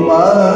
Mas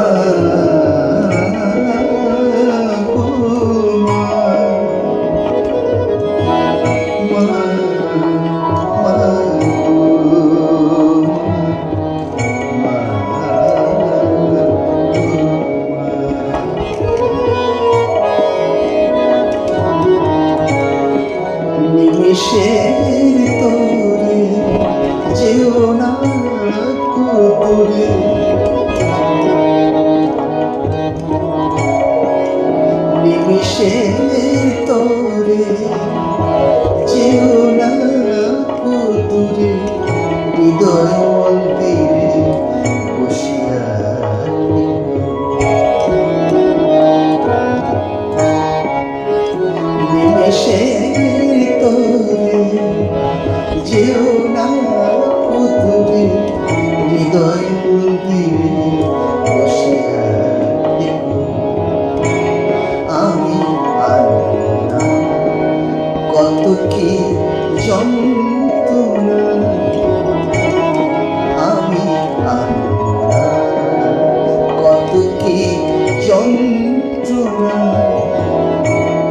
নিমিষের তোরে যেও না দূরে হৃদয়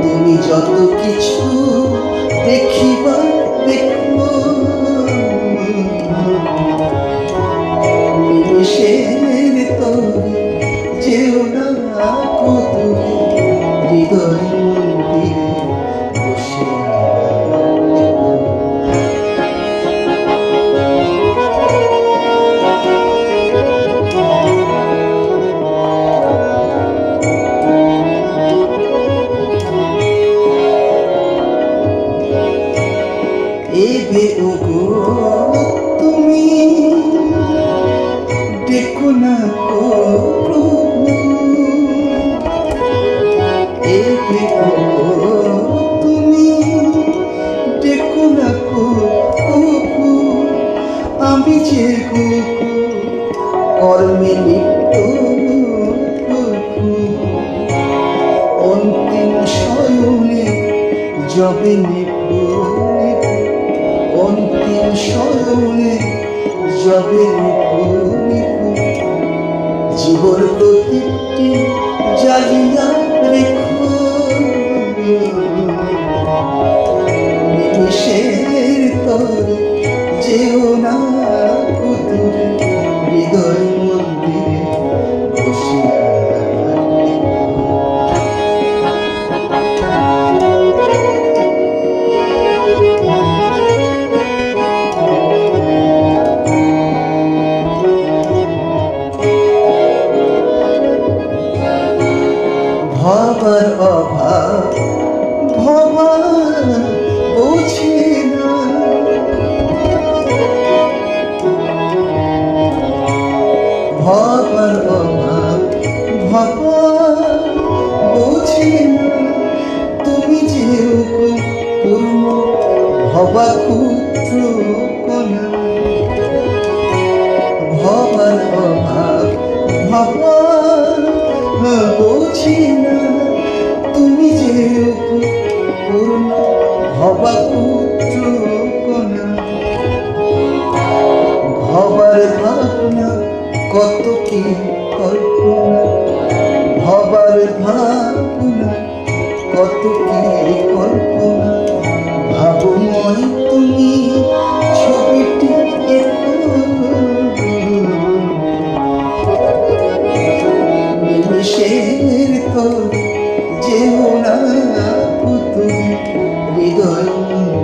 তুমি যত কিছু দেখিবার দেখো আমি যে কর্মে লিপ্ত অন্তিম শয়নে যবে অন্তিম শয়নে যবে নিভু জীবন প্রতিটি জ্বালিয়া রেখো। নিমিষের তরে যেও না কুতুরে ভাবার অভাব ভবা বোঝে না। ভাবার অভাব ভবা বোঝে না, তুমি যে পূর্ণ ভবা ক্ষুদ্র কণা ভবার অভাব ভবা বুঝি না। যে পূর্ণ ভবা পুত্র ভবার ভাবনা কত কি কল্পনা ভবার ভাবনা কত কি কল্পনা ভাবময় তুমি ছবিটি। নিমিষের তোরে যেও না পুতুল হৃদয়